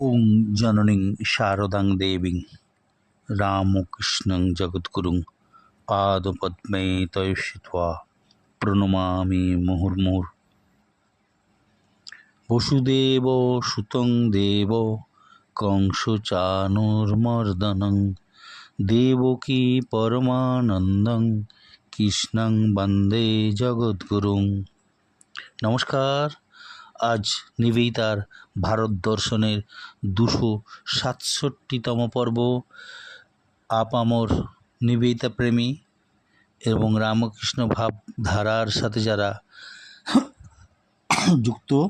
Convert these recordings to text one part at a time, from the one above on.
ওং জননীং শারদাং দেবীং রামকৃষ্ণং জগদ্গুরুং পাদপদ্মে তয়সিত্বা প্রণমামি মুহুর্মুহুর বসুদেব সুতং দেব কংসচানুর্মর্দনং দেবকী পরমানন্দং কৃষ্ণং বন্দে জগদ্গুরুং নমস্কার আজ নিবেদিতার ভারত দর্শনের দুশো সাতষট্টিতম পর্ব। আপামর নিবেদিতা প্রেমী এবং রামকৃষ্ণ ভাবধারার সাথে যারা যুক্ত,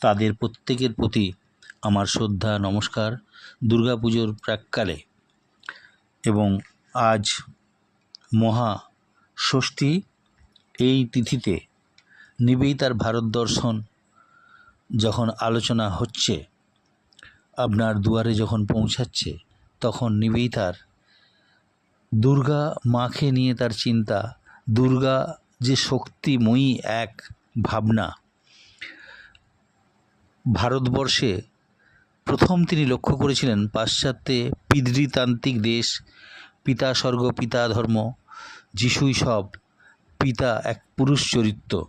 তাদের প্রত্যেকের প্রতি আমার শ্রদ্ধা, নমস্কার। দুর্গাপুজোর প্রাককালে এবং আজ মহা ষষ্ঠী এই তিথিতে নিবেদিতার ভারত দর্শন যখন আলোচনা হচ্ছে, আপনার দুয়ারে যখন পৌঁছাচ্ছে, তখন নিবেদিতার দুর্গা মাকে নিয়ে তার চিন্তা, দুর্গা যে শক্তিময়ী এক ভাবনা। ভারতবর্ষে প্রথম তিনি লক্ষ্য করেছিলেন পাশ্চাত্যে পিতৃতান্ত্রিক দেশ, পিতা স্বর্গ, পিতা ধর্ম, যিশুই সব, পিতা এক পুরুষ চরিত্র।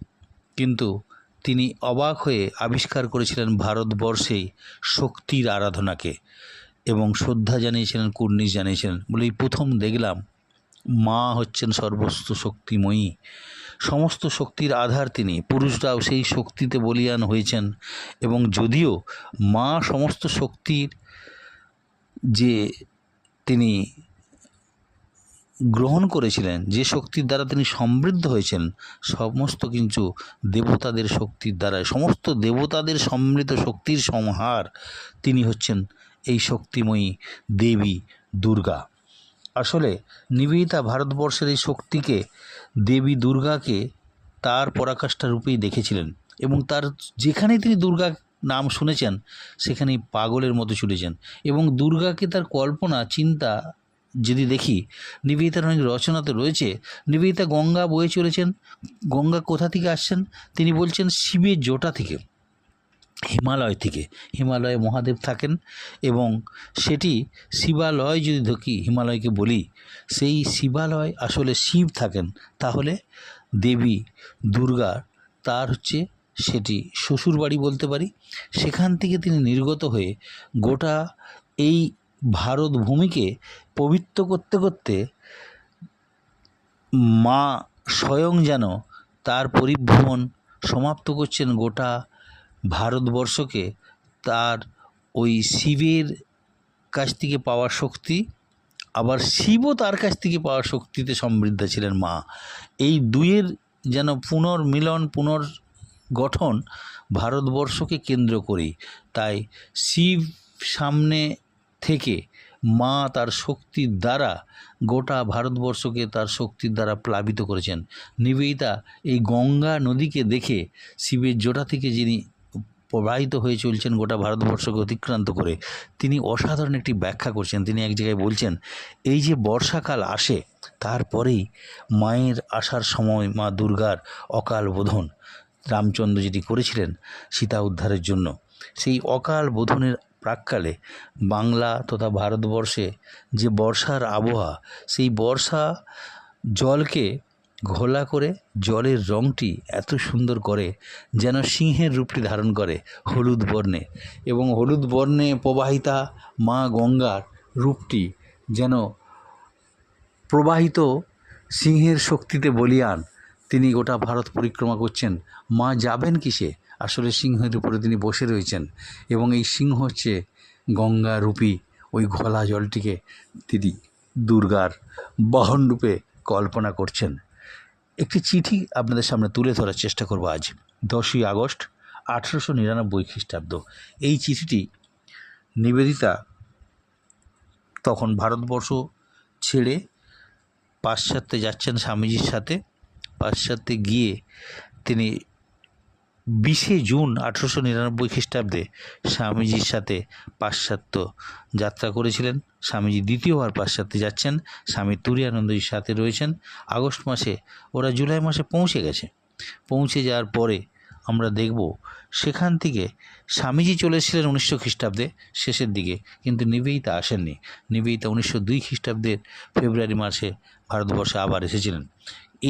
কিন্তু তিনি অবাক হয়ে আবিষ্কার করেছিলেন ভারতবর্ষেই শক্তির আরাধনাকে এবং শ্রদ্ধা জানিয়েছিলেন, কুর্নিশ জানিয়েছিলেন। বলে প্রথম দেখলাম, মা হচ্ছেন সর্বস্ত শক্তিময়ী। সমস্ত শক্তির আধার তিনি, পুরুষরাও সেই শক্তিতে বলিয়ান হয়েছেন এবং যদিও মা সমস্ত শক্তির যে তিনি গ্রহণ করেছিলেন, যে শক্তির দ্বারা তিনি সমৃদ্ধ হয়েছেন, সমস্ত কিন্তু দেবতাদের শক্তির দ্বারা, সমস্ত দেবতাদের সমৃদ্ধ শক্তির সংহার তিনি হচ্ছেন এই শক্তিময়ী দেবী দুর্গা। আসলে নিবেদিতা ভারতবর্ষের এই শক্তিকে দেবী দুর্গাকে তার পরাকাষ্ঠা রূপেই দেখেছিলেন এবং তার যেখানে তিনি দুর্গা নাম শুনেছেন, সেখানেই পাগলের মতো ছুটেছেন এবং দুর্গাকে তার কল্পনা, চিন্তা যদি দেখি, নিবেদিতার অনেক রচনাতে রয়েছে। নিবেদিতা গঙ্গা বয়ে চলেছেন। গঙ্গা কোথা থেকে আসছেন? তিনি বলছেন, শিবের জোটা থেকে, হিমালয় থেকে। হিমালয়ে মহাদেব থাকেন এবং সেটি শিবালয় যদি ধকি হিমালয়কে বলি, সেই শিবালয় আসলে শিব থাকেন। তাহলে দেবী দুর্গা, তার হচ্ছে সেটি শ্বশুরবাড়ি বলতে পারি। সেখান থেকে তিনি নির্গত হয়ে গোটা এই ভারত ভূমিকে পবিত্র করতে করতে মা স্বয়ং যেন তার পরিভ্রমণ সমাপ্ত করছেন গোটা ভারতবর্ষকে। তার ওই শিবের কাছ থেকে পাওয়া শক্তি, আবার শিবও তার কাছ থেকে পাওয়া শক্তিতে সমৃদ্ধ ছিলেন মা। এই দুয়ের যেন পুনর্মিলন, পুনর্গঠন ভারতবর্ষকে কেন্দ্র করেই। তাই শিব সামনে থেকে মা তার শক্তির দ্বারা গোটা ভারতবর্ষকে তার শক্তির দ্বারা প্লাবিত করেছেন। নিবেদিতা এই গঙ্গা নদীকে দেখে শিবের জোটা থেকে যিনি প্রবাহিত হয়ে চলছেন গোটা ভারতবর্ষকে অতিক্রান্ত করে, তিনি অসাধারণ একটি ব্যাখ্যা করছেন। তিনি এক জায়গায় বলছেন, এই যে বর্ষাকাল আসে, তারপরেই মায়ের আসার সময় মা দুর্গার অকাল বোধন। রামচন্দ্র যেটি করেছিলেন সীতা উদ্ধারের জন্য। সেই অকাল বোধনের প্রাককালে বাংলা তথা ভারতবর্ষে যে বর্ষার আবহাওয়া, সেই বর্ষা জলকে ঘোলা করে জলের রঙটি এত সুন্দর করে যেন সিংহের রূপটি ধারণ করে হলুদ বর্ণে এবং হলুদ বর্ণে প্রবাহিতা মা গঙ্গার রূপটি যেন প্রবাহিত সিংহের শক্তিতে বলিয়ান। তিনি গোটা ভারত পরিক্রমা করছেন। মা যাবেন কিসে? আসলে সিংহের উপরে তিনি বসে রয়েছেন এবং এই সিংহ হচ্ছে গঙ্গা রূপী ওই ঘোলা জলটিকে তিনি দুর্গার বহন রূপে কল্পনা করছেন। একটি চিঠি আপনাদের সামনে তুলে ধরার চেষ্টা করব আজ, দশই আগস্ট, আঠেরোশো নিরানব্বই খ্রিস্টাব্দ। এই চিঠিটি নিবেদিতা তখন ভারতবর্ষ ছেড়ে পাশ্চাত্যে যাচ্ছেন স্বামীজির সাথে। পাশ্চাত্যে গিয়ে তিনি বিশে জুন আঠেরোশো নিরানব্বই খ্রিস্টাব্দে স্বামীজির সাথে পাশ্চাত্য যাত্রা করেছিলেন। স্বামীজি দ্বিতীয়বার পাশ্চাত্যে যাচ্ছেন। স্বামী তুরিয়ানন্দজির সাথে রয়েছেন। আগস্ট মাসে ওরা জুলাই মাসে পৌঁছে গেছে। পৌঁছে যাওয়ার পরে আমরা দেখব সেখান থেকে স্বামীজি চলে এসেছিলেন উনিশশো খ্রিস্টাব্দে শেষের দিকে, কিন্তু নিবেদিতা আসেননি। নিবেদিতা উনিশশো দুই খ্রিস্টাব্দের ফেব্রুয়ারি মাসে ভারতবর্ষে আবার এসেছিলেন।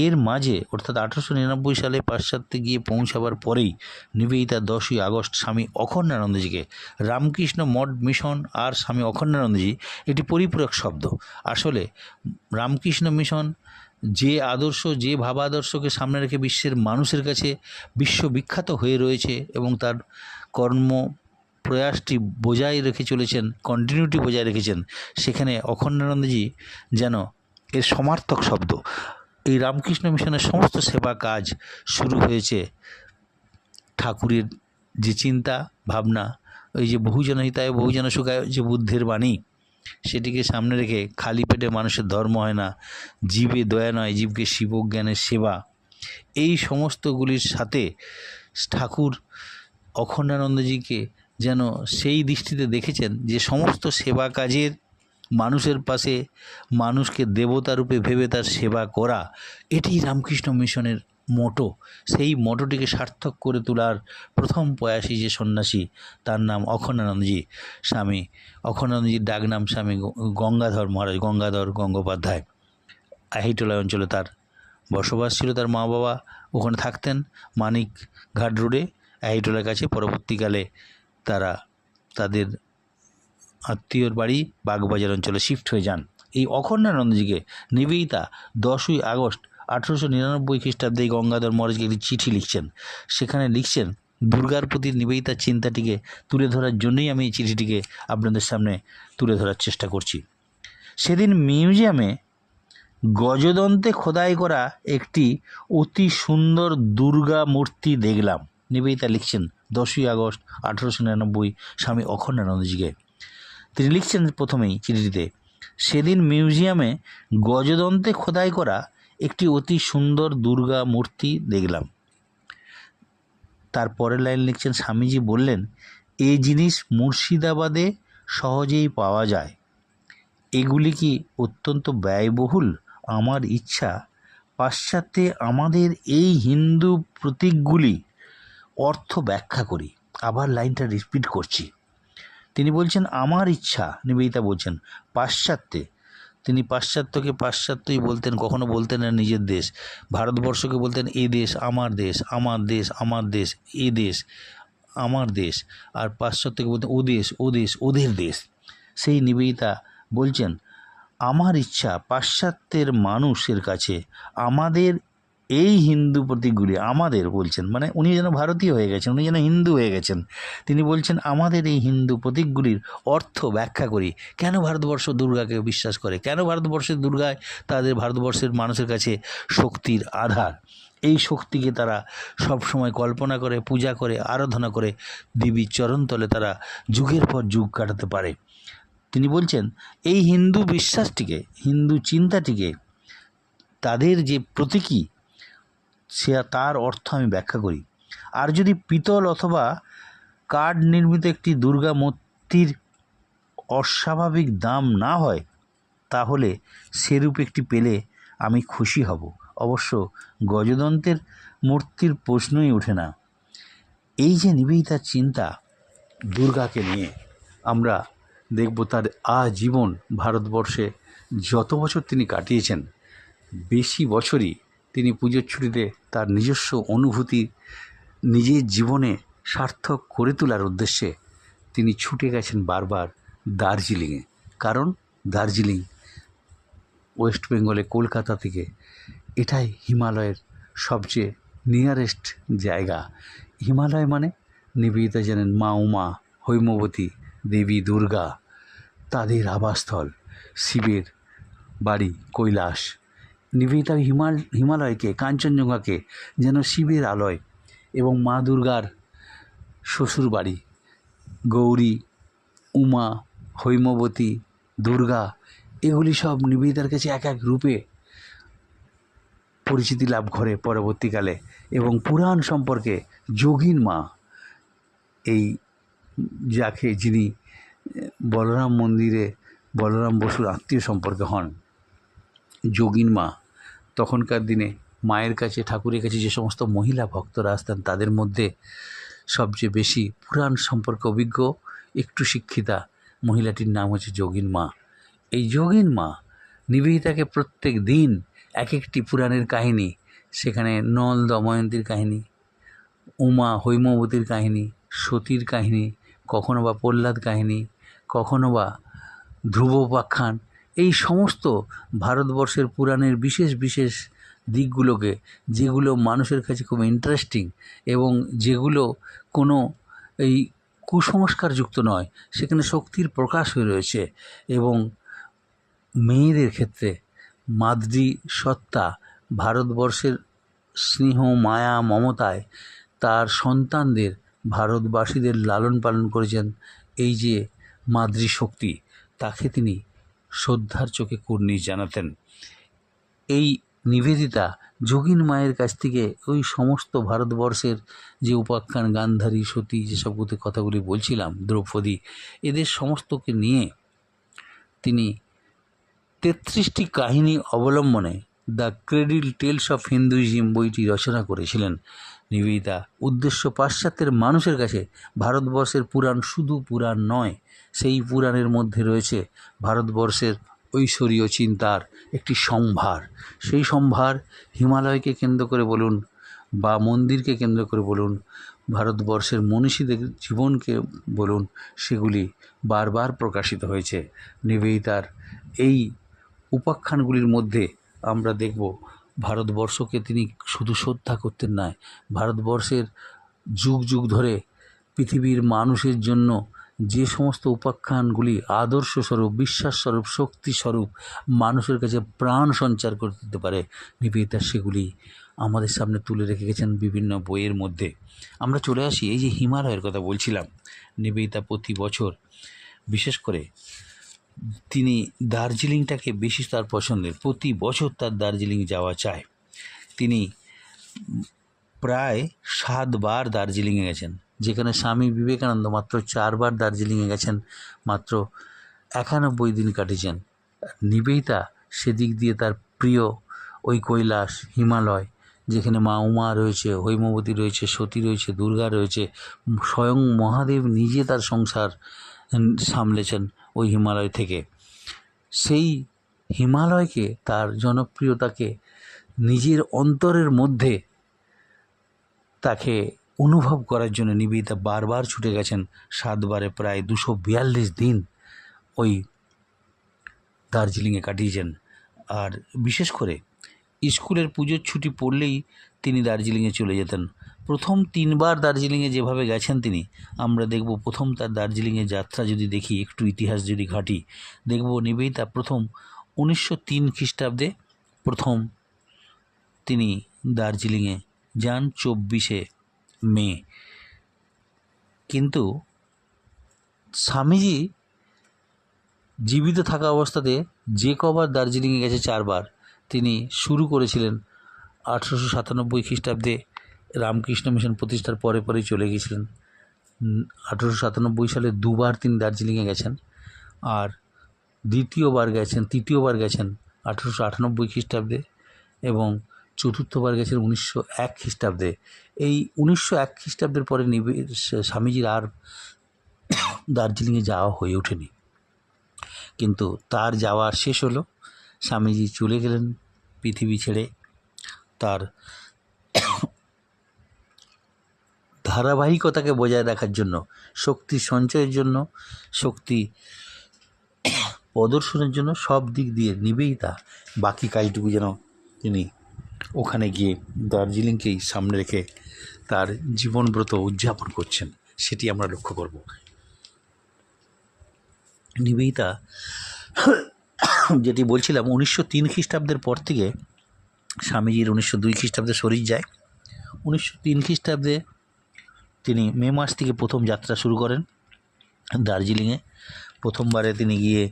এর মাঝে, অর্থাৎ আঠারোশো নিরানব্বই সালে পাশ্চাত্যে গিয়ে পৌঁছাবার পরেই নিবেদিতা দশই আগস্ট স্বামী অখণ্ডানন্দজিকে রামকৃষ্ণ মঠ মিশন আর স্বামী অখণ্ডানন্দজি এটি পরিপূরক শব্দ। আসলে রামকৃষ্ণ মিশন যে আদর্শ, যে ভাবাদর্শকে সামনে রেখে বিশ্বের মানুষের কাছে বিশ্ববিখ্যাত হয়ে রয়েছে এবং তার কর্ম প্রয়াসটি বজায় রেখে চলেছেন কন্টিনিউটি বজায় রেখেছেন, সেখানে অখণ্ডানন্দজি যেন এর সমার্থক শব্দ। এই রামকৃষ্ণ মিশনের সমস্ত সেবা কাজ শুরু হয়েছে। ঠাকুরের যে চিন্তা, ভাবনা, ওই যে বহুজন হিতায় বহুজন সুখায় যে বুদ্ধের বাণী, সেটিকে সামনে রেখে খালি পেটে মানুষের ধর্ম হয় না, জীবে দয়া নয়, জীবকে শিবজ্ঞানের সেবা। এই সমস্তগুলির সাথে ঠাকুর অখণ্ডানন্দজিকে যেন সেই দৃষ্টিতে দেখেছেন যে সমস্ত সেবা কাজের মানুষের পাশে মানুষকে দেবতা রূপে ভেবে তার সেবা করা এটি রামকৃষ্ণ মিশনের মোটো। সেই মোটোটিকে সার্থক করে তোলার প্রথম প্রয়াসী যে সন্ন্যাসী, তার নাম অখণ্ডানন্দজি। স্বামী, অখণ্ডানন্দজির ডাক নাম স্বামী গঙ্গাধর মহারাজ, গঙ্গাধর গঙ্গোপাধ্যায়। আহিটোলা অঞ্চলে তার বসবাস ছিল তার মা বাবা ওখানে থাকতেন মানিক ঘাট রোডে। আহিটোলার কাছে পরবর্তীকালে তারা তাদের আত্মীয়র বাড়ি বাগবাজার অঞ্চলে শিফট হয়ে যান। এই অখণ্ডানন্দজিকে নিবেদিতা দশই আগস্ট আঠেরোশো নিরানব্বই খ্রিস্টাব্দে গঙ্গাধর মহারাজকে একটি চিঠি লিখছেন। সেখানে লিখছেন, দুর্গার প্রতি নিবেদিতার চিন্তাটিকে তুলে ধরার জন্যই আমি এই চিঠিটিকে আপনাদের সামনে তুলে ধরার চেষ্টা করছি। সেদিন মিউজিয়ামে গজদন্তে খোদাই করা একটি অতি সুন্দর দুর্গা মূর্তি দেখলাম। নিবেদিতা লিখছেন, দশই আগস্ট আঠেরোশো নিরানব্বই স্বামী অখণ্ডানন্দজিকে তিনি লিখছেন প্রথমেই চিঠিটিতে, সেদিন মিউজিয়ামে গজদন্তে খোদাই করা একটি অতি সুন্দর দুর্গা মূর্তি দেখলাম। তার পরের লাইন লিখছেন, স্বামীজি বললেন এই জিনিস মুর্শিদাবাদে সহজেই পাওয়া যায়। এগুলি কি অত্যন্ত ব্যয়বহুল? আমার ইচ্ছা। পাশ্চাত্যে আমাদের এই হিন্দু প্রতীকগুলি অর্থ ব্যাখ্যা করি। আবার লাইনটা রিপিট করছি। তিনি বলছেন, আমার ইচ্ছা নিবেদিতা বলছেন, পাশ্চাত্যে তিনি পাশ্চাত্যকে পাশ্চাত্যই বলতেন, কখনো বলতেন না নিজের দেশ। ভারতবর্ষকে বলতেন, এ দেশ, আমার দেশ আমার দেশ আমার দেশ, এ দেশ, আমার দেশ আর পাশ্চাত্যকে বলতেন, ও দেশ ও দেশ, ওদের দেশ সেই নিবেদিতা বলছেন, আমার ইচ্ছা পাশ্চাত্যের মানুষের কাছে, আমাদের এই হিন্দু প্রতীকগুলি আমাদের বলছেন মানে উনি যেন ভারতীয় হয়ে গেছেন, উনি যেন হিন্দু হয়ে গেছেন, তিনি বলছেন, আমাদের এই হিন্দু প্রতীকগুলির অর্থ ব্যাখ্যা করি। কেন ভারতবর্ষ দুর্গাকে বিশ্বাস করে? কেন ভারতবর্ষের দুর্গায় তাদের ভারতবর্ষের মানুষের কাছে শক্তির আধার? এই শক্তিকে তারা সব সময় কল্পনা করে, পূজা করে, আরাধনা করে দেবীর চরণতলে তারা যুগের পর যুগ কাটাতে পারে। তিনি বলছেন, এই হিন্দু বিশ্বাসটিকে, হিন্দু চিন্তাটিকে তাদের যে প্রতীকী সে তার অর্থ আমি ব্যাখ্যা করি। আর যদি পিতল অথবা কাঠ নির্মিত একটি দুর্গা মূর্তির অস্বাভাবিক দাম না হয়, তাহলে সেরূপ একটি পেলে আমি খুশি হব। অবশ্য গজদন্তের মূর্তির প্রশ্নই ওঠে না। এই যে নিবেদিতার চিন্তা দুর্গাকে নিয়ে, আমরা দেখব তার আজীবন ভারতবর্ষে যত বছর তিনি কাটিয়েছেন, বেশি বছরই তিনি পুজোর ছুটিতে তার নিজস্ব অনুভূতি নিজের জীবনে সার্থক করে তোলার উদ্দেশ্যে তিনি ছুটে গেছেন বারবার দার্জিলিংয়ে। কারণ দার্জিলিং ওয়েস্ট বেঙ্গলে কলকাতা থেকে এটাই হিমালয়ের সবচেয়ে নিয়ারেস্ট জায়গা। হিমালয় মানে নিবেদিতা জানেন মা উমা, হৈমবতী, দেবী দুর্গা, তাদের আবাসস্থল, শিবের বাড়ি কৈলাস। নিবেদিতা হিমাল, হিমালয়কে, কাঞ্চনজঙ্ঘাকে, যেন শিবের আলয় এবং মা দুর্গার শ্বশুর বাড়ি গৌরী, উমা, হৈমবতী, দুর্গা, এগুলি সব নিবেদিতার কাছে এক এক রূপে পরিচিতি লাভ করে পরবর্তীকালে এবং পুরাণ সম্পর্কে যোগীন মা, এই যাকে যিনি বলরাম মন্দিরে বলরাম বসুর আত্মীয় সম্পর্কে হন। যোগীন মা, তখনকার দিনে মায়ের কাছে, ঠাকুরের কাছে যে সমস্ত মহিলা ভক্তরা আসতেন, তাদের মধ্যে সবচেয়ে বেশি পুরাণ সম্পর্কে অভিজ্ঞ, একটু শিক্ষিতা মহিলাটির নাম হচ্ছে যোগিন মা। এই যোগিন মা নিবেদিতাকে প্রত্যেক দিন এক একটি পুরাণের কাহিনী, সেখানে নল দময়ন্তীর কাহিনী, উমা হৈমবতীর কাহিনী, সতীর কাহিনী, কখনো বা প্রহ্লাদ কাহিনী, কখনো বা ধ্রুব উপাখ্যান এই সমস্ত ভারতবর্ষের পুরাণের বিশেষ বিশেষ দিকগুলোকে, যেগুলো মানুষের কাছে খুব ইন্টারেস্টিং এবং যেগুলো কোনো এই কুসংস্কারযুক্ত নয়, সেখানে শক্তির প্রকাশ হয়ে রয়েছে এবং মেয়েদের ক্ষেত্রে মাদ্রি সত্তা, ভারতবর্ষের স্নেহ, মায়া, মমতায় তার সন্তানদের, ভারতবাসীদের লালন পালন করেছেন এই যে মাদ্রি মাতৃশক্তি, তাকে তিনি শ্রদ্ধার চোখে কুর্নিশ জানাতেন। এই নিবেদিতা যোগিন মায়ের কাছ থেকে ওই সমস্ত ভারতবর্ষের যে উপাখ্যান, গান্ধারী, সতী যেসব কথাগুলি বলছিলাম, দ্রৌপদী, এদের সমস্তকে নিয়ে তিনি তেত্রিশটি কাহিনী অবলম্বনে the cradle tales of Hinduism বইটি রচনা করেছিলেন। নিবেদিতা উদ্দেশ্য পাশ্চাত্যের মানুষের কাছে ভারতবর্ষের পুরাণ শুধু পুরাণ নয় সেই পুরাণের মধ্যে রয়েছে ভারতবর্ষের ঐশ্বরীয় চিন্তার একটি সম্ভার। সেই সম্ভার হিমালয়কে কেন্দ্র করে বলুন বা মন্দিরকে কেন্দ্র করে বলুন, ভারতবর্ষের মনীষীদের জীবনকে বলুন, সেগুলি বারবার প্রকাশিত হয়েছে। নিবেদিতার এই উপাখ্যানগুলির মধ্যে আমরা দেখব, ভারতবর্ষকে তিনি শুধু শ্রদ্ধা করতেন নয় ভারতবর্ষের যুগ যুগ ধরে পৃথিবীর মানুষের জন্য যে সমস্ত উপাখ্যানগুলি আদর্শ স্বরূপ বিশ্বাস স্বরূপ শক্তি স্বরূপ মানুষের কাছে প্রাণ সঞ্চার করে দিতে পারে, নিবেদিতা সেগুলি আমাদের সামনে তুলে রেখে গেছেন বিভিন্ন বইয়ের মধ্যে। আমরা চলে আসি এই যে হিমালয়ের কথা বলছিলাম, নিবেদিতা প্রতি বছর। বিশেষ করে তিনি দার্জিলিংটাকে বেশি তার পছন্দের, প্রতি বছর তার দার্জিলিং যাওয়া চায়। তিনি প্রায় সাতবার দার্জিলিংয়ে গেছেন। যেখানে স্বামী বিবেকানন্দ মাত্র চারবার দার্জিলিংয়ে গেছেন, মাত্র একানব্বই দিন কাটিয়েছেন। নিবেদিতা সেদিক দিয়ে তার প্রিয় ওই কৈলাস হিমালয়, যেখানে মা উমা রয়েছে, হৈমবতী রয়েছে, সতী রয়েছে, দুর্গা রয়েছে, স্বয়ং মহাদেব নিজে তার সংসার সামলেছেন ওই হিমালয় থেকে। সেই হিমালয়কে, তার জনপ্রিয়তাকে নিজের অন্তরের মধ্যে তাকে অনুভব করার জন্য নিবেদিতা বারবার ছুটে গেছেন। সাতবারে প্রায় দুশো বিয়াল্লিশ দিন ওই দার্জিলিংয়ে কাটিয়েছেন। আর বিশেষ করে স্কুলের পুজোর ছুটি পড়লেই তিনি দার্জিলিংয়ে চলে যেতেন। প্রথম তিনবার দার্জিলিংয়ে যেভাবে গেছেন তিনি, আমরা দেখব প্রথম তার দার্জিলিংয়ে যাত্রা যদি দেখি, একটু ইতিহাস যদি ঘাঁটি, দেখব নিবেদিতা প্রথম উনিশশো তিন খ্রিস্টাব্দে প্রথম তিনি দার্জিলিংয়ে যান। চব্বিশে মে কিন্তু স্বামীজি জীবিত থাকা অবস্থাতে যে কবার দার্জিলিংয়ে গেছে চারবার, তিনি শুরু করেছিলেন আঠেরোশো সাতানব্বই খ্রিস্টাব্দে রামকৃষ্ণ মিশন প্রতিষ্ঠার পরে পরেই চলে গিয়েছিলেন। আঠেরোশো সাতানব্বই সালে দুবার তিনি দার্জিলিংয়ে গেছেন আর দ্বিতীয়বার গেছেন, তৃতীয়বার গেছেন আঠেরোশো আটানব্বই খ্রিস্টাব্দে এবং চতুর্থবার গেছেন উনিশশো এক খ্রিস্টাব্দে। এই উনিশশো এক খ্রিস্টাব্দের পরে স্বামীজির আর দার্জিলিংয়ে যাওয়া হয়ে ওঠেনি। কিন্তু তার যাওয়া শেষ হলো। স্বামীজি চলে গেলেন পৃথিবী ছেড়ে। তার ধারাবাহিকতাকে বজায় রাখার জন্য, শক্তি সঞ্চয়ের জন্য, শক্তি প্রদর্শনের জন্য সব দিক দিয়ে নিবেই তা। বাকি কাজটুকু যেন তিনি ওখানে গিয়ে দার্জিলিংকেই সামনে রেখে তার জীবনব্রত উদযাপন করছেন, সেটি আমরা লক্ষ্য করব। নিবেদিতা, যেটি বলছিলাম, উনিশশো তিন খ্রিস্টাব্দের পর থেকে স্বামীজির উনিশশো দুই খ্রিস্টাব্দে শরীর যায়। উনিশশো তিন খ্রিস্টাব্দে তিনি মে মাস থেকে প্রথম যাত্রা শুরু করেন দার্জিলিংয়ে। প্রথমবারে তিনি গিয়ে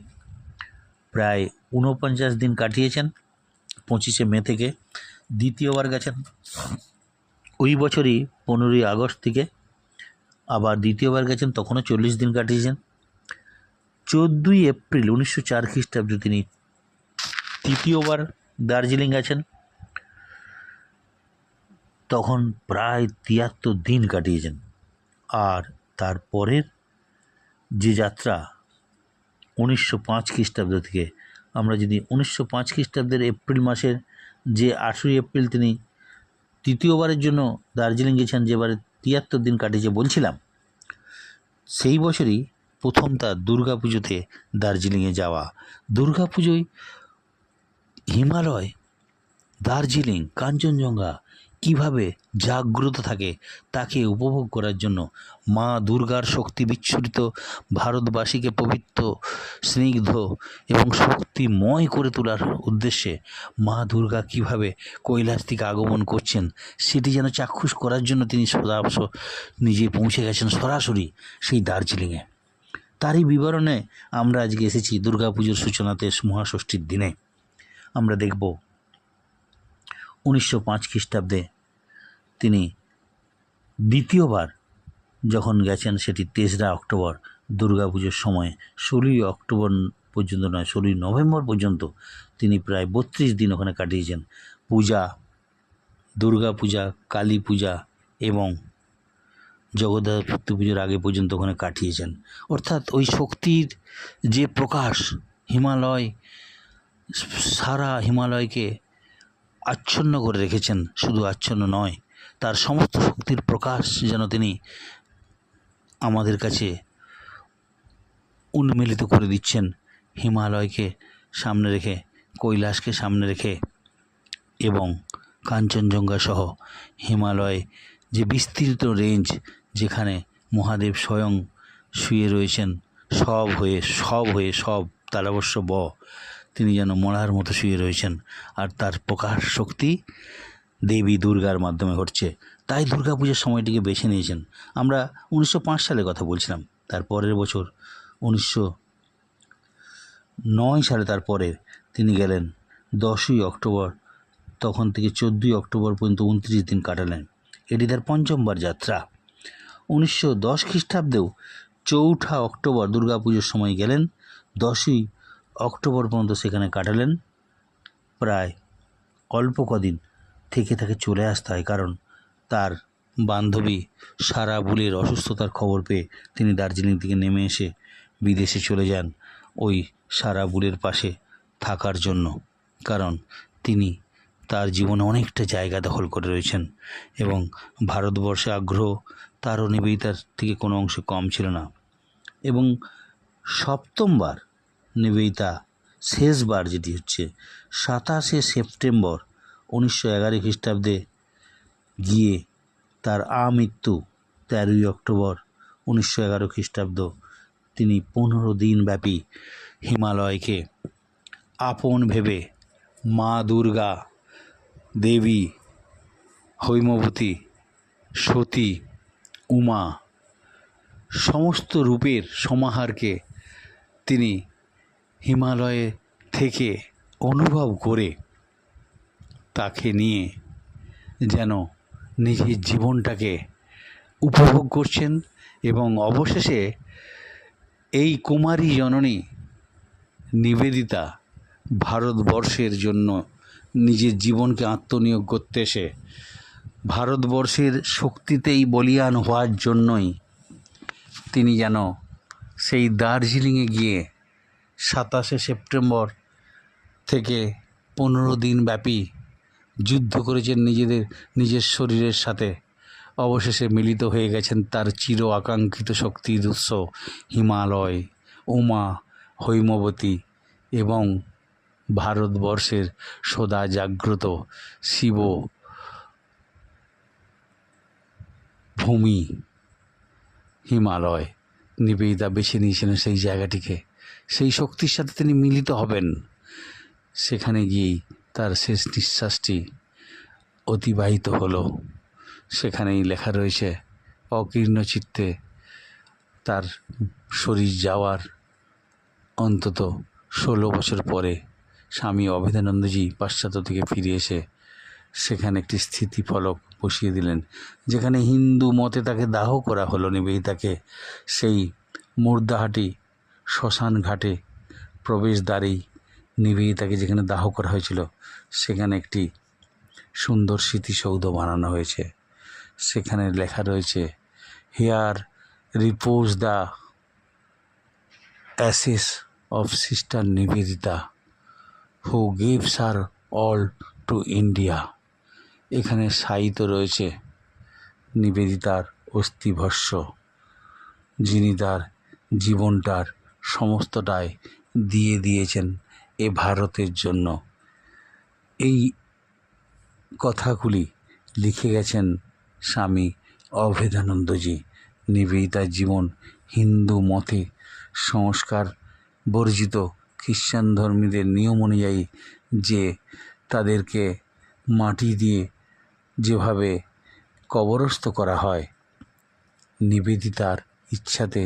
প্রায় ঊনপঞ্চাশ দিন কাটিয়েছেন, পঁচিশে মে থেকে। দ্বিতীয়বার গেছেন ওই বছরই পনেরোই আগস্ট থেকে আবার দ্বিতীয়বার গেছেন, তখনও চল্লিশ দিন কাটিয়েছেন। চোদ্দোই এপ্রিল উনিশশো চার খ্রিস্টাব্দে তিনি তৃতীয়বার দার্জিলিং গেছেন। তখন প্রায় তিয়াত্তর দিন কাটিয়েছেন। আর তারপরের যে যাত্রা উনিশশো পাঁচ খ্রিস্টাব্দ থেকে, আমরা যদি উনিশশো পাঁচ খ্রিস্টাব্দের এপ্রিল মাসের যে আঠেরোই এপ্রিল তিনি তৃতীয়বারের জন্য দার্জিলিং গেছেন, যেবারে তিয়াত্তর দিন কাটিয়েছে বলছিলাম, সেই বছরই প্রথম তার দুর্গা পুজোতে দার্জিলিংয়ে যাওয়া। দুর্গা পুজোয় হিমালয়, দার্জিলিং, কাঞ্চনজঙ্ঘা কীভাবে জাগ্রত থাকে তাকে উপভোগ করার জন্য মা দুর্গার শক্তি বিচ্ছুরিত, ভারতবাসীকে পবিত্র, স্নিগ্ধ এবং শক্তিময় করে তোলার উদ্দেশ্যে মা দুর্গা কীভাবে কৈলাস থেকে আগমন করছেন, সেটি যেন চাক্ষুষ করার জন্য তিনি সদা নিজে পৌঁছে গেছেন সরাসরি সেই দার্জিলিংয়ে। তারই বিবরণে আমরা আজকে এসেছি দুর্গাপুজোর সূচনাতে মহাষষ্ঠীর দিনে। আমরা দেখব উনিশশো পাঁচ খ্রিস্টাব্দে তিনি দ্বিতীয়বার যখন গেছেন সেটি তেসরা অক্টোবর, দুর্গাপুজোর সময়। ষোলোই অক্টোবর পর্যন্ত নয়, ষোলোই নভেম্বর পর্যন্ত তিনি প্রায় বত্রিশ দিন ওখানে কাটিয়েছেন। পূজা দুর্গা পূজা কালী পূজা এবং জগদ্ধাত্রী পুজোর আগে পর্যন্ত ওখানে কাটিয়েছেন। অর্থাৎ ওই শক্তির যে প্রকাশ হিমালয়, সারা হিমালয়কে আচ্ছন্ন করে রেখেছেন, শুধু আচ্ছন্ন নয় তার সমস্ত শক্তির প্রকাশ যেন তিনি আমাদের কাছে উন্মিলিত করে দিচ্ছেন। হিমালয়কে সামনে রেখে, কৈলাসকে সামনে রেখে এবং কাঞ্চনজঙ্ঘা সহ হিমালয় যে বিস্তৃত রেঞ্জ যেখানে মহাদেব স্বয়ং শুয়ে রয়েছেন, সব হয়ে সব হয়ে, সব তারাবস্য ব, তিনি যেন মলার মতো শুয়ে রয়েছেন। আর তার প্রকাশ শক্তি দেবী দুর্গার মাধ্যমে ঘটছে। তাই দুর্গাপূজার সময়টিকে বেছে নিয়েছেন। আমরা উনিশশো পাঁচ সালে কথা বলছিলাম। তার পরের বছর উনিশশো নয় সালে তারপরে তিনি গেলেন দশই অক্টোবর। তখন থেকে চোদ্দোই অক্টোবর পর্যন্ত উনত্রিশ দিন কাটালেন। এটি তার পঞ্চমবার যাত্রা। উনিশশো দশ খ্রিস্টাব্দেও চৌঠা অক্টোবর দুর্গাপুজোর সময় গেলেন। দশই অক্টোবর পর্যন্ত সেখানে কাটালেন। প্রায় অল্প কদিন থেকে তাকে চলে আসতে হয় কারণ তার বান্ধবী সারা বুলের অসুস্থতার খবর পেয়ে তিনি দার্জিলিং থেকে নেমে এসে বিদেশে চলে যান ওই সারা বুলের পাশে থাকার জন্য। কারণ তিনি তার জীবনে অনেকটা জায়গা দখল করে রয়েছেন এবং ভারতবর্ষে আগ্রহ তারও নিবেদিতার থেকে কোনো অংশে কম ছিল না। এবং সপ্তমবার নিবেদিতা শেষবার যেটি হচ্ছে সাতাশে সেপ্টেম্বর উনিশশো এগারো খ্রিস্টাব্দে গিয়ে তার আমৃত্যু তেরোই অক্টোবর উনিশশো এগারো খ্রিস্টাব্দ তিনি পনেরো দিন ব্যাপী হিমালয়কে আপন ভেবে মা দুর্গা দেবী হৈমবতী সতী উমা সমস্ত রূপের সমাহারকে তিনি হিমালয়ে থেকে অনুভব করে তাকে নিয়ে যেন নিজের জীবনটাকে উপভোগ করছেন এবং অবশেষে এই কুমারী জননী নিবেদিতা ভারতবর্ষের জন্য নিজের জীবনকে আত্মনিয়োগ করতে এসে ভারতবর্ষের শক্তিতেই বলিয়ান হওয়ার জন্যই তিনি যেন সেই দার্জিলিংয়ে গিয়ে সাতাশে সেপ্টেম্বর থেকে পনেরো দিন ব্যাপী যুদ্ধ করেছেন নিজেদের, নিজের শরীরের সাথে। অবশেষে মিলিত হয়ে গেছেন তার চির আকাঙ্ক্ষিত শক্তির উৎস হিমালয়, উমা, হৈমবতী এবং ভারতবর্ষের সদা জাগ্রত শিব ভূমি, হিমালয়। নিবেদিতা বেছে নিয়েছিলেন সেই জায়গাটিকে। সেই শক্তির সাথে তিনি মিলিত হবেন। সেখানে গিয়েই শেষ নিঃশ্বাসটি অতিবাহিত হলো। সেখানেই লেখা রয়েছে, অকীর্ণ চিত্তে তার শরীর যাওয়ার অন্তত ষোলো বছর পরে স্বামী অভেদানন্দজি পাশ্চাত্য থেকে ফিরে এসে সেখানে একটি স্থিতিফলক বসিয়ে দিলেন, যেখানে হিন্দু মতে তাকে দাহ করা হলো নিবেদিতাকে। সেই মুর্দাহাটি শ্মশান ঘাটে প্রবেশদ্বারেই নিবেদিতাকে যেখানে দাহ করা হয়েছিল, সেখানে একটি সুন্দর স্মৃতিসৌধ বানানো হয়েছে। সেখানে লেখা রয়েছে here repose the ashes of Sister Nivedita who gives her all to India এখানে সাহিত্য রয়েছে, নিবেদিতার অস্থিভস্য যিনি তার জীবনটার সমস্তটাই দিয়ে দিয়েছেন। এ ভারতের জন্য। এই কথাগুলি লিখে গেছেন স্বামী অভেদানন্দজি। নিবেদিতার জীবন হিন্দু মতে সংস্কার বর্জিত খ্রিশ্চান ধর্মীদের নিয়ম অনুযায়ী যে তাদেরকে মাটি দিয়ে যেভাবে কবরস্থ করা হয়, নিবেদিতার ইচ্ছাতে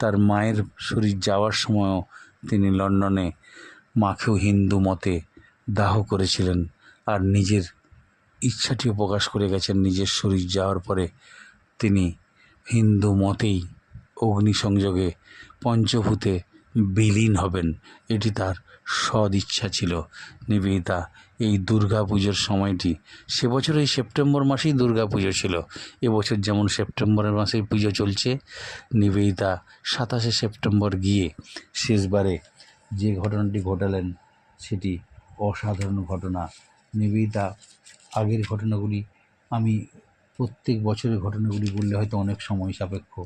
তার মায়ের শরীর যাওয়ার সময়ও তিনি লন্ডনে মাকেও হিন্দু মতে দাহ করেছিলেন আর নিজের ইচ্ছাটিও প্রকাশ করে গেছেন। নিজের শরীর যাওয়ার পরে তিনি হিন্দু মতেই অগ্নিসংযোগে পঞ্চভূতে বিলীন হবেন। এটি তার সদ ইচ্ছা ছিল। নিবেদিতা, এই দুর্গা পুজোর সময়টি, সে বছর এই সেপ্টেম্বর মাসেই দুর্গা পুজো ছিল এবছর যেমন সেপ্টেম্বরের মাসেই পুজো চলছে, নিবেদিতা সাতাশে সেপ্টেম্বর গিয়ে শেষবারে যে ঘটনাটি ঘটালেন সেটি অসাধারণ ঘটনা। নিবেদিতা, আগের ঘটনাগুলি আমি প্রত্যেক বছরের ঘটনাগুলি বললে হয়তো অনেক সময় সাপেক্ষ।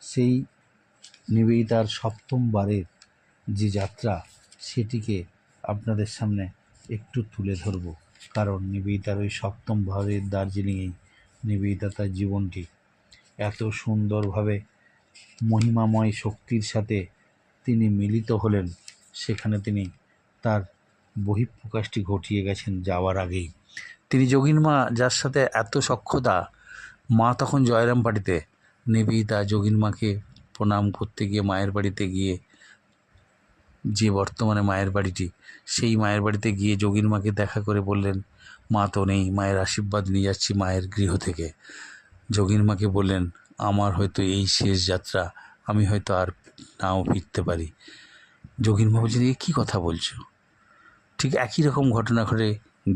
সেই নিবেদিতার সপ্তমবারের যে যাত্রা, সেটিকে আপনাদের সামনে একটু তুলে ধরব। কারণ নিবেদিতার ওই সপ্তম ভাবের দার্জিলিংয়েই নিবেদিতা তার জীবনটি এত সুন্দরভাবে মহিমাময় শক্তির সাথে তিনি মিলিত হলেন। সেখানে তিনি তার বহিঃপ্রকাশটি ঘটিয়ে গেছেন যাওয়ার আগেই। তিনি যোগিন মা, যার সাথে এত সখ্যতা, মা তখন জয়রাম বাড়িতে। নিবেদিতা যোগিন মাকে প্রণাম করতে গিয়ে মায়ের বাড়িতে গিয়ে, যে বর্তমানে মায়ের বাড়িটি, সেই মায়ের বাড়িতে গিয়ে যোগিন মাকে দেখা করে বললেন, মা তো নেই, মায়ের আশীর্বাদ নিয়ে যাচ্ছি মায়ের গৃহ থেকে। যোগিন মাকে বললেন, আমার হয়তো এই শেষ যাত্রা, আমি হয়তো আর নাও ফিরতে পারি। যোগিন মা বলছেন এ কী কথা বলছো? ঠিক একই রকম ঘটনা ঘটে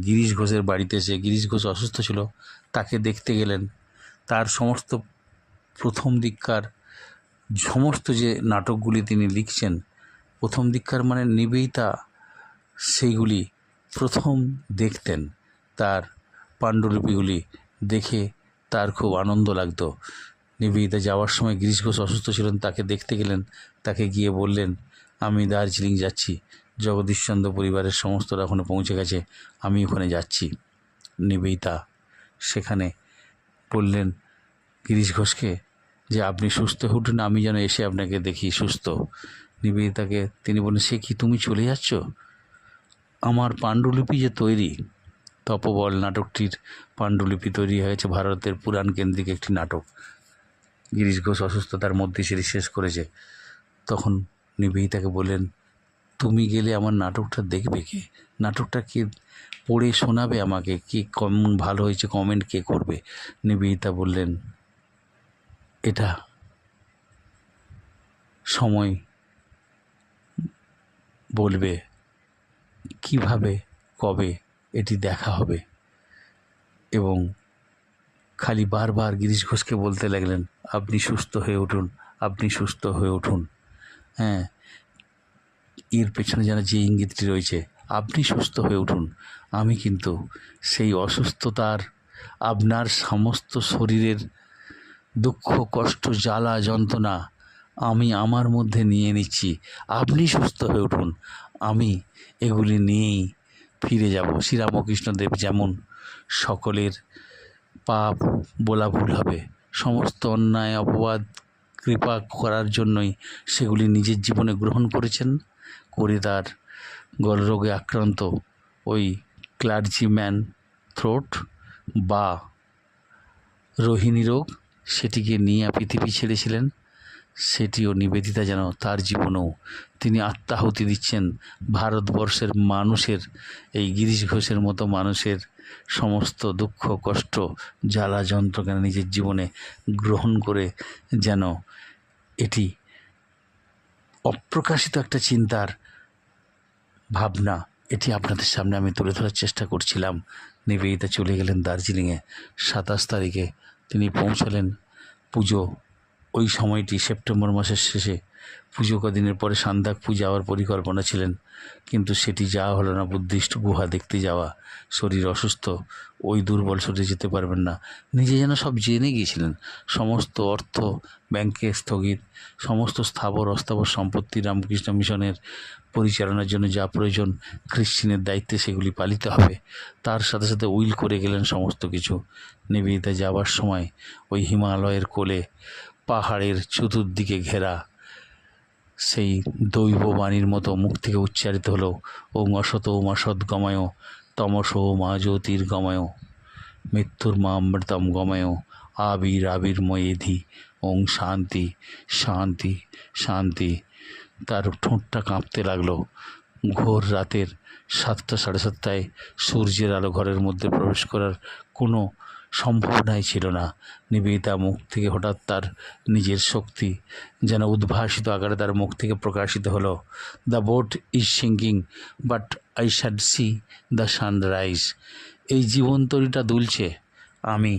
গিরিশ ঘোষের বাড়িতে এসে গিরিশ ঘোষ অসুস্থ ছিল, তাকে দেখতে গেলেন। তার সমস্ত প্রথম দিককার, সমস্ত যে নাটকগুলি তিনি লিখছেন, প্রথম দিককার মানে নিবেদিতা সেইগুলি প্রথম দেখতেন। তার পাণ্ডুলিপিগুলি দেখে তার খুব আনন্দ লাগতো। নিবেদিতা যাওয়ার সময় গিরিশ ঘোষ অসুস্থ ছিলেন, তাকে দেখতে গেলেন, তাকে গিয়ে বললেন আমি দার্জিলিং যাচ্ছি। জগদীশচন্দ্র পরিবারের সমস্তরা ওখানে পৌঁছে গেছে। আমি ওখানে যাচ্ছি। নিবেদিতা সেখানে বললেন, গিরিশ ঘোষকে, যে আপনি সুস্থ হয়ে আমি যেন এসে আপনাকে দেখি সুস্থ। নিবেদিতাকে তিনি বললেন, সে কি তুমি চলে যাচ্ছ? আমার পাণ্ডুলিপি যে তৈরি, তপবল নাটকটির পাণ্ডুলিপি তৈরি হয়েছে ভারতের পুরাণ কেন্দ্রিক একটি নাটক। গিরিশ ঘোষ অসুস্থতার মধ্যে সেটি শেষ করেছে। তখন নিবেদিতাকে বললেন, তুমি গেলে আমার নাটকটা দেখবে কে? নাটকটা কে পড়ে শোনাবে আমাকে? কি কেমন ভালো হয়েছে কমেন্ট কে করবে? নিবেদিতা বললেন, এটা সময় বলবে কীভাবে, কবে এটি দেখা হবে? এবং খালি বারবার গিরিশ ঘোষকে বলতে লাগলেন, আপনি সুস্থ হয়ে উঠুন, আপনি সুস্থ হয়ে উঠুন। হ্যাঁ। এর পেছনে যেন যে ইঙ্গিতটি রয়েছে, আপনি সুস্থ হয়ে উঠুন। আমি কিন্তু সেই অসুস্থতার আপনার সমস্ত শরীরের দুঃখ, কষ্ট, জ্বালা, যন্ত্রণা আমি আমার মধ্যে নিয়ে নিচ্ছি। আপনি সুস্থ হয়ে উঠুন। আমি এগুলি নিয়েই ফিরে যাব। শ্রীরামকৃষ্ণদেব যেমন সকলের পাপ বলা ভুল হবে, সমস্ত অন্যায়, অপবাদ কৃপা করার জন্যই সেগুলি নিজের জীবনে গ্রহণ করেছেন। করে তার গলরোগে আক্রান্ত ওই ক্লার্জিম্যান থ্রোট বা রোহিণী রোগ, সেটিকে নিয়ে পৃথিবী ছেড়েছিলেন। সেটিও নিবেদিতা যেন তার জীবনেও। তিনি আত্মাহুতি দিচ্ছেন ভারতবর্ষের মানুষের, এই গিরিশ ঘোষের মতো মানুষের সমস্ত দুঃখ, কষ্ট, জ্বালা যন্ত্রকে নিজের জীবনে গ্রহণ করে যেন এটি অপ্রকাশিত একটা চিন্তার ভাবনা। এটি আপনাদের সামনে আমি তুলে ধরার চেষ্টা করছিলাম। নিবেদিতা চলে গেলেন দার্জিলিংয়ে। সাতাশ তারিখে তিনি পৌঁছালেন পুজো ওই সময়টি সেপ্টেম্বর মাসের শেষে পুজো কদিনের পরে সান্দাকপু যাওয়ার পরিকল্পনা ছিলেন। কিন্তু সেটি যাওয়া হলো না বুদ্ধিস্ট গুহা দেখতে যাওয়া, শরীর অসুস্থ, ওই দুর্বল শরীরে যেতে পারবেন না। নিজে যেন সব জেনে গিয়েছিলেন। সমস্ত অর্থ ব্যাংকে স্থগিত, সমস্ত স্থাবর অস্থাবর সম্পত্তি রামকৃষ্ণ মিশনের পরিচালনার জন্য যা প্রয়োজন, খ্রিশ্চিনের দায়িত্বে সেগুলি পালিত হবে। তার সাথে সাথে উইল করে গেলেন সমস্ত কিছু। নিবেদিতা যাওয়ার সময় ওই হিমালয়ের কোলে পাহাড়ের চতুর্দিকে ঘেরা। সেই দৈব বাণীর মতো মুখ থেকে উচ্চারিত হলো, ওম অসত ওম অসৎ গময়, তমস ও মা জ্যোতির গময়, মৃত্যুর মা অমৃতম গময়, আবির আবির্ময়েধি ওং শান্তি শান্তি শান্তি। তার ঠোঁটটা কাঁপতে লাগল। ঘোর রাতের সাতটা সাড়ে সাতটায় সূর্যের আলো ঘরের মধ্যে প্রবেশ করার কোনো সম্ভাবনাই ছিল না। নিবেদিতা মুখ থেকে হঠাৎ তার নিজের শক্তি যেন উদ্ভাসিত আকারে তার মুখ থেকে প্রকাশিত হলো। The boat is sinking, but I shall see the sunrise এই জীবনতরীটা দুলছে। আমি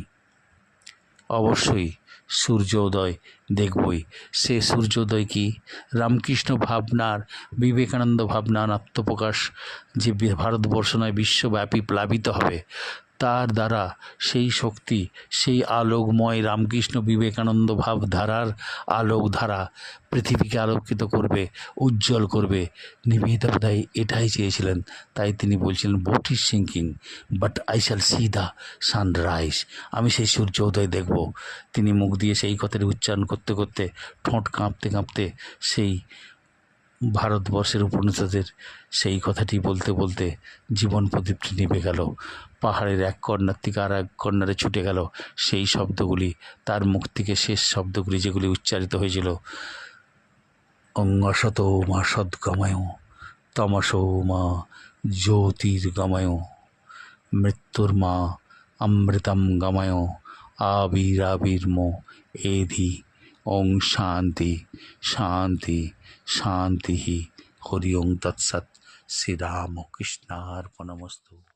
অবশ্যই সূর্যোদয় দেখবই। সে সূর্যোদয় কি? রামকৃষ্ণ ভাবনার, বিবেকানন্দ ভাবনার আত্মপ্রকাশ যে ভারতবর্ষ নয়, বিশ্বব্যাপী প্লাবিত হবে। তার দ্বারা সেই শক্তি, সেই আলোকময় রামকৃষ্ণ বিবেকানন্দ ভাবধারার আলোকধারা পৃথিবীকে আলোকিত করবে, উজ্জ্বল করবে। নিবেদিতা বোধহয় এটাই চেয়েছিলেন। তাই তিনি বলছিলেন boat is sinking but I shall see the sunrise আমি সেই সূর্য উদয় দেখব। তিনি মুখ দিয়ে সেই কথাটি উচ্চারণ করতে করতে ঠোঁট কাঁপতে কাঁপতে সেই ভারতবর্ষের উপনিষদের সেই কথাটি বলতে বলতে জীবন প্রদীপটি নিভে গেল। পাহাড়ের এক কর্নার থেকে আর এক কর্নারে ছুটে গেল। সেই শব্দগুলি, তার মুখ থেকে শেষ শব্দগুলি যেগুলি উচ্চারিত হয়েছিল। অঙ্গসত মা সদ্গময়, তমসো মা জ্যোতির্গময়, মৃত্যুর মা অমৃতম গময় আবিরাবির্মো এধি, ওং শান্তি শান্তি শান্তি, হরি ওং তৎসৎ, শ্রীরামকৃষ্ণার্পণমস্তু।